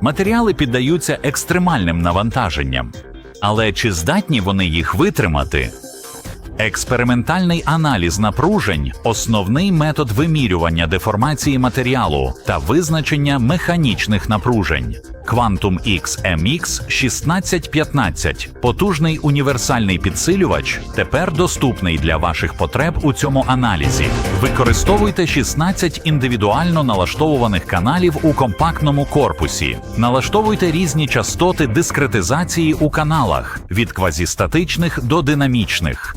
Матеріали піддаються екстремальним навантаженням. Але чи здатні вони їх витримати? Експериментальний аналіз напружень основний метод вимірювання деформації матеріалу та визначення механічних напружень. Quantum X MX 1615 потужний універсальний підсилювач тепер доступний для ваших потреб у цьому аналізі. Використовуйте 16 індивідуально налаштовуваних каналів у компактному корпусі. Налаштовуйте різні частоти дискретизації у каналах від квазістатичних до динамічних.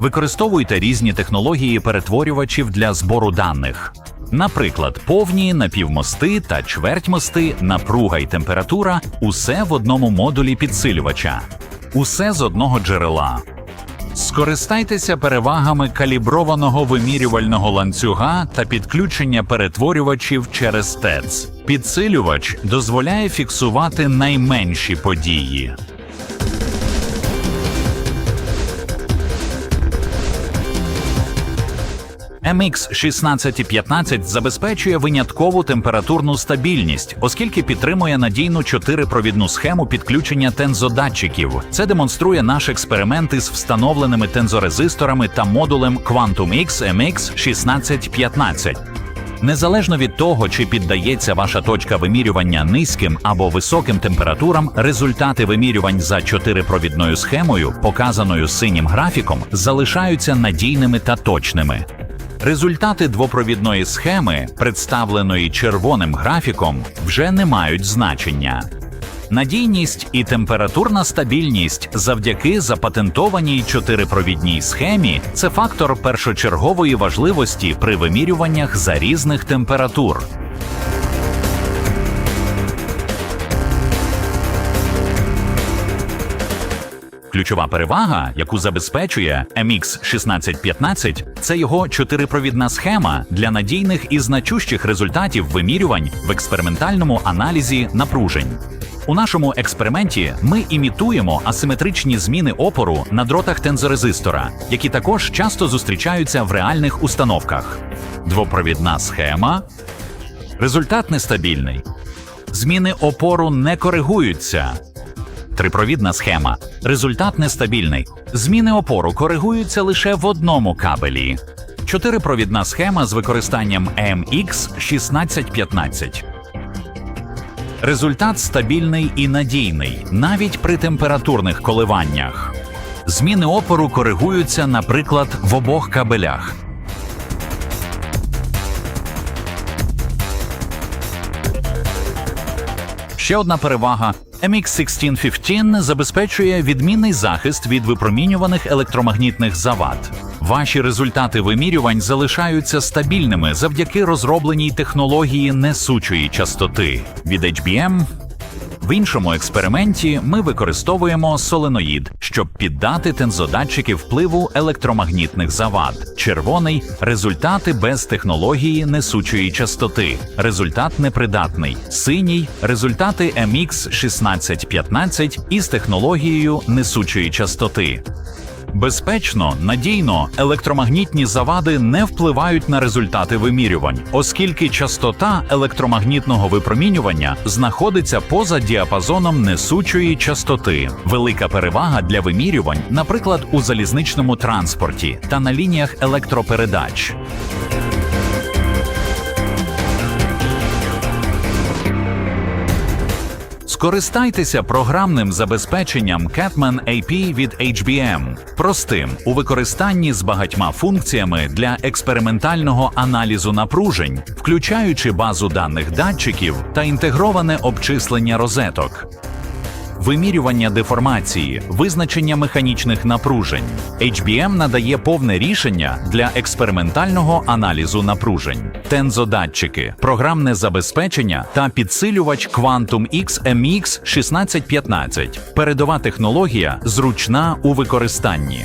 Використовуйте різні технології перетворювачів для збору даних. Наприклад, повні напівмости та чвертьмости, напруга і температура усе в одному модулі підсилювача, усе з одного джерела. Скористайтеся перевагами каліброваного вимірювального ланцюга та підключення перетворювачів через ТЕЦ. Підсилювач дозволяє фіксувати найменші події. MX 1615 забезпечує виняткову температурну стабільність, оскільки підтримує надійну чотирипровідну схему підключення тензодатчиків. Це демонструє наш експеримент із встановленими тензорезисторами та модулем Quantum X MX 1615. Незалежно від того, чи піддається ваша точка вимірювання низьким або високим температурам, результати вимірювань за чотирипровідною схемою, показаною синім графіком, залишаються надійними та точними. Результати двопровідної схеми, представленої червоним графіком, вже не мають значення. Надійність і температурна стабільність завдяки запатентованій чотирипровідній схемі це фактор першочергової важливості при вимірюваннях за різних температур. Ключова перевага, яку забезпечує MX 1615, це його чотирипровідна схема для надійних і значущих результатів вимірювань в експериментальному аналізі напружень. У нашому експерименті ми імітуємо асиметричні зміни опору на дротах тензорезистора, які також часто зустрічаються в реальних установках. Двопровідна схема. Результат нестабільний. Зміни опору не коригуються. Трипровідна схема. Результат нестабільний. Зміни опору коригуються лише в одному кабелі. Чотирипровідна схема з використанням MX 1615. Результат стабільний і надійний, навіть при температурних коливаннях. Зміни опору коригуються, наприклад, в обох кабелях. Ще одна перевага. MX1615 забезпечує відмінний захист від випромінюваних електромагнітних завад. Ваші результати вимірювань залишаються стабільними завдяки розробленій технології несучої частоти від HBM. В іншому експерименті ми використовуємо соленоїд, щоб піддати тензодатчики впливу електромагнітних завад. Червоний результати без технології несучої частоти. Результат непридатний. Синій результати MX 1615 із технологією несучої частоти. Безпечно, надійно, електромагнітні завади не впливають на результати вимірювань, оскільки частота електромагнітного випромінювання знаходиться поза діапазоном несучої частоти. Велика перевага для вимірювань, наприклад, у залізничному транспорті та на лініях електропередач. Скористайтеся програмним забезпеченням Catman AP від HBM. Простим у використанні з багатьма функціями для експериментального аналізу напружень, включаючи базу даних датчиків та інтегроване обчислення розеток. Вимірювання деформації, визначення механічних напружень. HBM надає повне рішення для експериментального аналізу напружень, тензодатчики, програмне забезпечення та підсилювач Quantum X MX 1615. Передова технологія зручна у використанні.